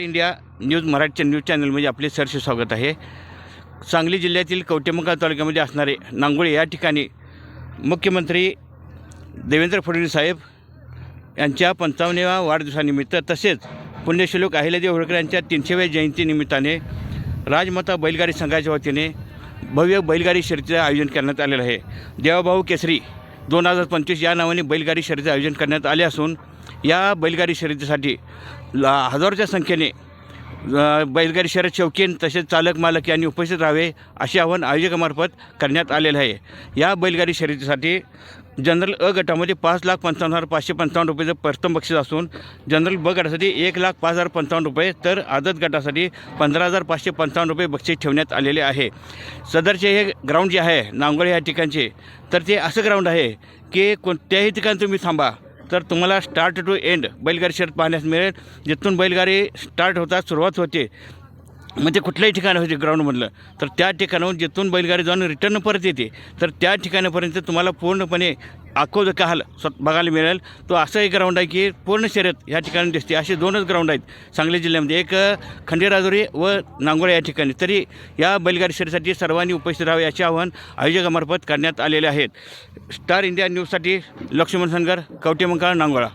India news मराठीच्या news चॅनलमध्ये आपले सरसे स्वागत आहे. सांगली जिल्ह्यातील कवटेमंकाळ तालुक्यामध्ये असणारे नांगोळे या ठिकाणी मुख्यमंत्री देवेंद्र फडणवीस साहेब यांच्या पंचावन्नव्या वाढदिवसानिमित्त तसेच पुण्यश्लोक अहिल्यादेव होळकर यांच्या तीनशेव्या जयंतीनिमित्ताने राजमाता बैलगाडी संघाच्या वतीने भव्य बैलगाडी शर्तीचं आयोजन करण्यात आलेलं आहे. देवाभाऊ केसरी दोन हजार पंचवीस या नावाने बैलगाडी शर्यतीचं आयोजन करण्यात आले असून या बैलगाडी शर्यतीसाठी ला हजारोच्या संख्येने बैलगाडी शर्यत शौकीन तसेच चालक मालक यांनी उपस्थित राहावे असे आवाहन आयोजकामार्फत करण्यात आलेलं आहे. या बैलगाडी शर्यतीसाठी जनरल अ गटामध्ये पाच लाख पंचावन्न हजार पाचशे पंचावन्न रुपयेचं प्रथम बक्षीस असून जनरल ब गटासाठी एक लाख पाच हजार पंचावन्न रुपये तर आदत गटासाठी पंधरा हजार पाचशे पंचावन्न रुपये बक्षीस ठेवण्यात आलेले आहे. सदरचे हे ग्राउंड जे आहे नांगोळे या ठिकाणचे तर ते असं ग्राउंड आहे की कोणत्याही ठिकाणी तुम्ही थांबा. तर तुम्हाला स्टार्ट टू एंड बैलगाडी शर्यत पाहण्यास मिळेल. जिथून बैलगाडी स्टार्ट होतात सुरुवात होते. म्हणजे कुठल्याही ठिकाणी होते ग्राउंडमधलं तर त्या ठिकाणाहून जिथून बैलगाडी जाऊन रिटर्न परत येते तर त्या ठिकाणापर्यंत तुम्हाला पूर्णपणे आखो जो हाल स्वत बघायला मिळेल. तो असं एक ग्राउंड आहे की पूर्ण शर्यत ह्या ठिकाणी दिसते. असे दोनच ग्राउंड आहेत सांगली जिल्ह्यामध्ये. एक खंडेराजुरी व नांगोळा या ठिकाणी. तरी या बैलगाडी शर्यतीसाठी सर्वांनी उपस्थित राहावे याचे आवाहन आयोजकामार्फत करण्यात आलेले आहेत. स्टार इंडिया न्यूजसाठी लक्ष्मण सनगर कवटेमंकाळ नांगोळा.